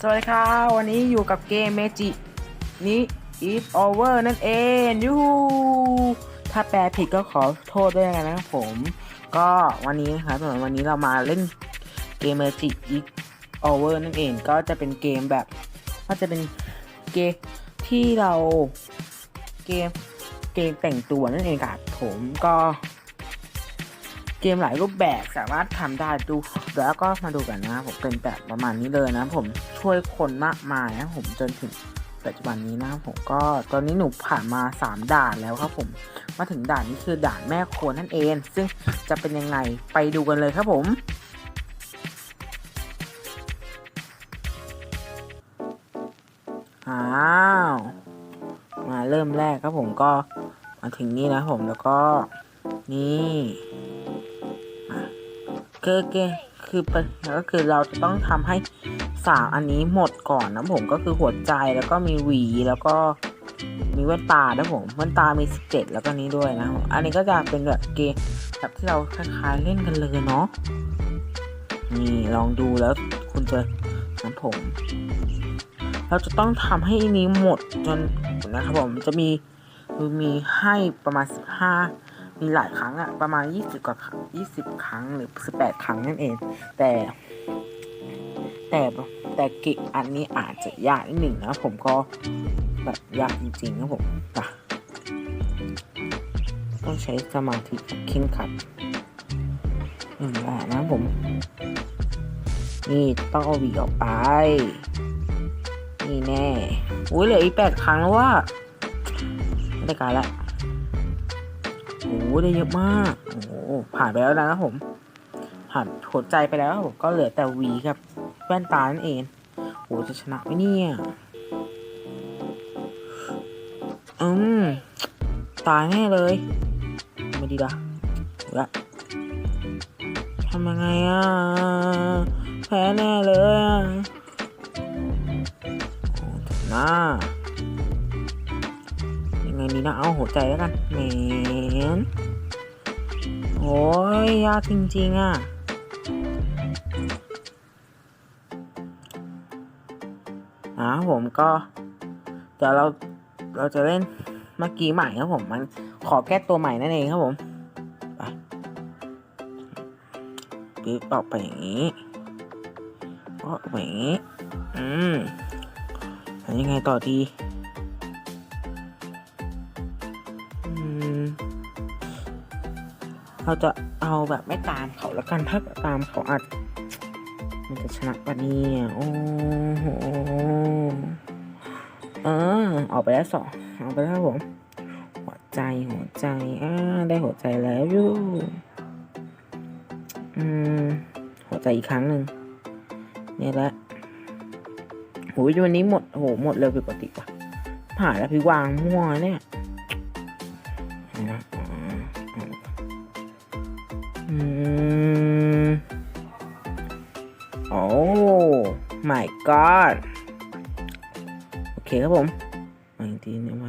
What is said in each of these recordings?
สวัสดีครับวันนี้อยู่กับเกมเมจินี้ is over นั่นเองยูถ้าแปลผิดก็ขอโทษด้วยนะครับผม ก็วันนี้นะครับสำหรับวันนี้เรามาเล่นเกมเมจิ is over นั่นเอง ก็จะเป็นเกมแบบ ก็จะเป็นเกมที่เราเกมเกมแต่งตัวนั่นเองครับผมก็ กมหลายรูปแบบสามารถทำได้ดูแล้วก็มาดูกันนะครับผมเป็นแบบประมาณนี้เลยนะผมช่วยคนมากมายนะผมจนถึงปัจจุบันนี้นะครับผมก็ตอนนี้หนูผ่านมา 3 ด่านแล้วครับผมมาถึงด่านนี้คือด่านแม่โคนนั่นเอง ซึ่งจะเป็นยังไงไปดูกันเลยครับผมอ้าวมาเริ่มแรกครับผมก็มาถึงนี่นะผมแล้วก็นี่ คือคือคือเป็นก็คือเราจะต้องทำให้สามอันนี้หมดก่อนนะผมก็คือหัวใจแล้วก็มีหวีแล้วก็มีแว่นตานะผมแว่นตามีสิบเจ็ดแล้วก็นี้ด้วยนะ อันนี้ก็จะเป็นแบบเกมแบบที่เราคล้ายๆเล่นกันเลยเนาะนี่ลองดูแล้วคุณจะนะผม เราจะต้องทำให้อันนี้หมดจนนะครับผมจะมีมีให้ประมาณสิบห้า มีหลายครั้งอะประมาณ20กว่าครั้ง20ครั้งหรือ18ครั้งนั่นเอง แต่ แต่แต่เกอันนี้อาจจะยากนิดหนึ่งนะผมก็แบบยากจริงๆนะผมนะต้องใช้สมาธิเข้มขัดหนึ่งแหละนะผม นี่ต้องเอาวีออกไป นี่แน่ อุ้ยเหลืออีกแปดครั้งแล้วว่าไม่ได้การละ โอ้โหได้เยอะมาก โอ้โหผ่านไปแล้วนะครับผม ผ่านหัวใจไปแล้วครับผมก็เหลือแต่วีกับแว่นตานั่นเองโอ้จะชนะไหมเนี่ย อืม ตายแน่เลยไม่ดีละละทำยังไงอะ แพ้แน่เลยอะโอ้หน้า ไงดีนะเอาหัวใจแล้วกันแหมนโอ้ยยากจริง ๆ อะ อ่าผมก็เดี๋ยวเราเราจะเล่นเมื่อกี้ใหม่ครับผม มันขอแก้ตัวใหม่นั่นเองครับผมไปปึ๊บออกไปอย่างนี้ออกไปอย่างนี้ อืมยังไงต่อดี เราจะเอาแบบไม่ตามเขาแล้วกันถ้าตามเขาอาจมันจะชนะปะเนี่ยโอ้โหเออออกไปแล้วสองออกไปแล้วผมหัวใจหัวใจอ่าได้หัวใจแล้วยูอืมหัวใจอีกครั้งหนึ่งเนี่ยแหละโหวันนี้หมดโหหมดเร็วผิดปกติว่ะผ่านแล้วพี่วางมั่วเนี่ย my god โอเคครับผมมาอีกทีเนี่ยไหม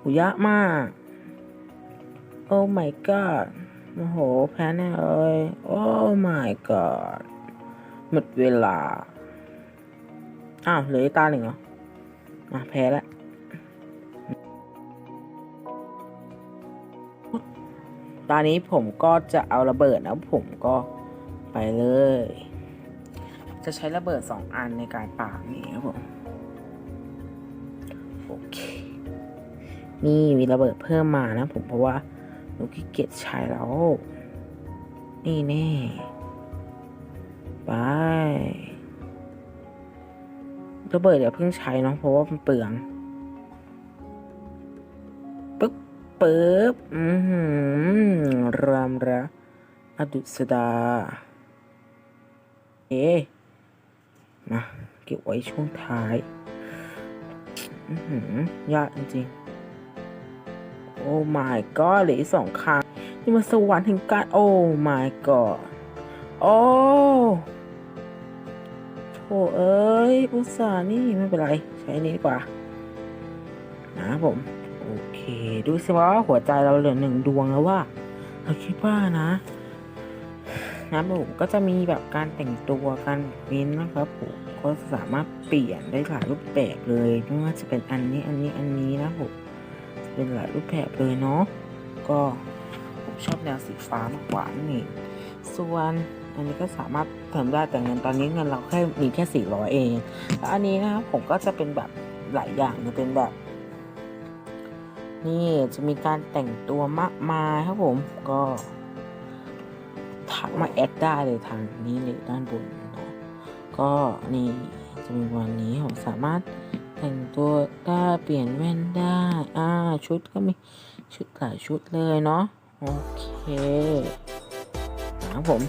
หูยากมาก โอ้ my god โอ้โห แพ้แน่เลยโอ้ my god หมดเวลา อ้าวเหลือตาหนึ่งเหรออะแพ้แล้วตอนนี้ผมก็จะเอาระเบิดนะผมก็ไปเลย จะใช้ระเบิดสองอันในการปราบนี่ครับผมโอเค นี่มีระเบิดเพิ่มมานะผมเพราะว่าหนูขี้เกียจใช้แล้ว นี่แน่ไประเบิดเดี๋ยวเพิ่งใช้เนาะเพราะว่ามันเปลืองปึ๊บปึ๊บอือหือรามระอดุสดา เอ๊ะ เก็บไว้ช่วงท้ายยากจริงๆ โอ้ my god เหลืออีกสองครั้งนี่มันสวรรค์ถึงการ โอ้ my god โอ้โถเอ้ยอุตส่าห์นี่ไม่เป็นไร ใช้นี้ดีกว่า นะผม โอเค ดูสิว่าหัวใจเราเหลือหนึ่งดวงแล้วว่าเราคิดว่านะ นะผมก็จะมีแบบการแต่งตัวการเว้นนะครับผมก็สามารถเปลี่ยนได้หลายรูปแบบเลยไม่ว่าจะเป็นอันนี้อันนี้อันนี้นะผมเป็นหลายรูปแบบเลยเนาะก็ผมชอบแนวสีฟ้ามากกว่านั่ส่วนอันนี้ก็สามารถเติมได้แต่เงินตอนนี้เงินเราแค่มีแค่ 400 เองแล้วอันนี้นะครับผมก็จะเป็นแบบหลายอย่างจะเป็นแบบนี่จะมีการแต่งตัวมากมายครับผมก็ ทักมาแอดได้เลยทางนี้เลยด้านบนเนาะก็นี่จะมีวันนี้ผมสามารถแต่งตัวได้เปลี่ยนแว่นได้อ่าชุดก็มีชุดหลายชุดเลยเนาะโอเคนะผม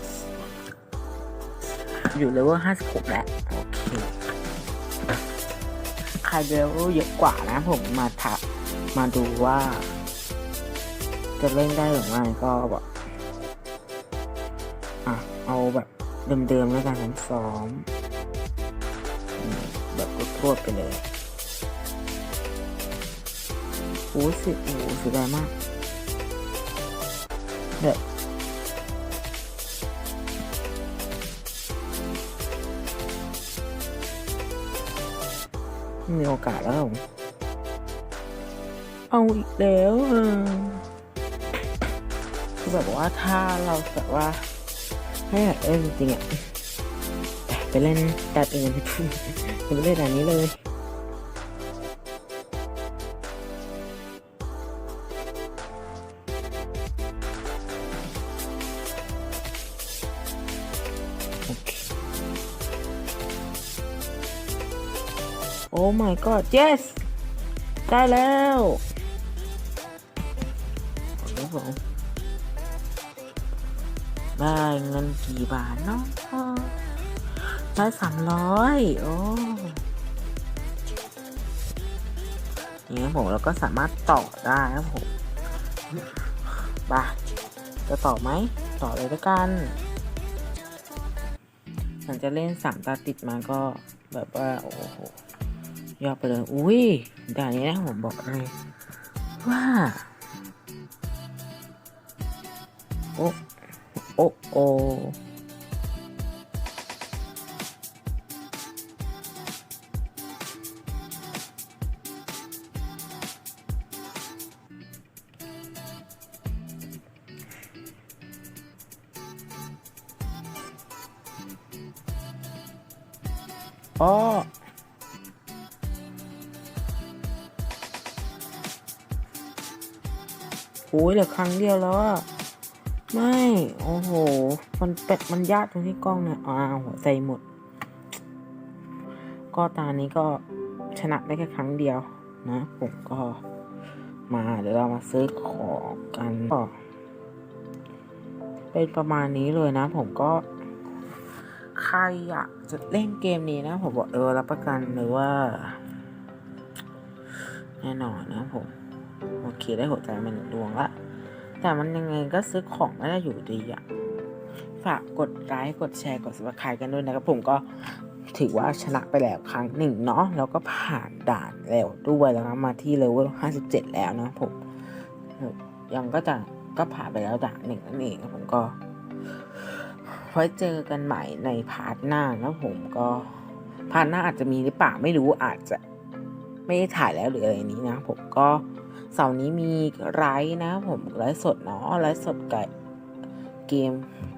อยู่เลเวล56 แล้ว โอเค ใครเลเวลเยอะกว่านะผมมาทักมาดูว่า จะเล่นได้หรือไม่ก็แบบ อะ เอาแบบเดิมๆแล้วกันผมซ้อม แบบรวดๆไปเลยโอ้สิโอ้เสียดายมากแบบไม่มีโอกาสแล้วผมเอาอีกแล้วเออคือแบบว่าถ้าเราแบบว่า ให้แบบเออจริงๆอะไปเล่นตัดเองไปเล่นอันนี้เลยโอเคโอ้ my god yes ได้แล้วครับผม ได้เงินกี่บาทเนาะได้สามร้อยโอ้นี่ผมแล้วก็สามารถต่อได้ครับผมบาจะต่อไหม ต่อเลยล้วกัน หลังจะเล่นสามตาติดมาก็แบบว่า โอ้โห ยอดไปเลย อุ้ยด่านนี้นะผมบอกเลย ว่า โอ้ โอ้โออ๋อโอ้ยเหลือครั้งเดียวแล้วอะ ไม่ โอ้โห มันเป็ดมันยากตรงที่กล้องเนี่ยอ้าวหัวใจหมด ก็ตานี้ก็ชนะได้แค่ครั้งเดียวนะ ผมก็มาเดี๋ยวเรามาซื้อของกันก็เป็นประมาณนี้เลยนะ ผมก็ ใครอยากจะเล่นเกมนี้นะ ผมบอกเออรับประกันเลยว่า แน่นอนนะผม โอเคได้หัวใจมาหนึ่งดวงละ แต่มันยังไงก็ซื้อของไม่ได้อยู่ดีอะฝากกดไลค์กดแชร์กด subscribe กันด้วยนะครับผมก็ถือว่าชนะไปแล้วครั้งหนึ่งเนาะแล้วก็ผ่านด่านแล้วด้วยแล้วนะมาที่เลเวล57 แล้วนะผม ยังก็จะก็ผ่านไปแล้วด่านหนึ่งนั่นเองผมก็ไว้เจอกันใหม่ในพาร์ทหน้านะผมก็พาร์ทหน้าอาจจะมีหรือเปล่าไม่รู้อาจจะไม่ได้ถ่ายแล้วหรืออะไรนี้นะผมก็ เสาร์นี้มีไลฟ์นะผมไลฟ์สดเนาะไลฟ์สดไก่เกม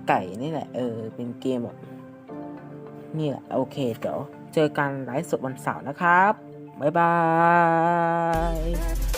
ไก่นี่แหละ เออ เป็นเกมแบบนี่แหละโอเคเดี๋ยวเจอกันไลฟ์สดวันเสาร์นะครับ บ๊ายบาย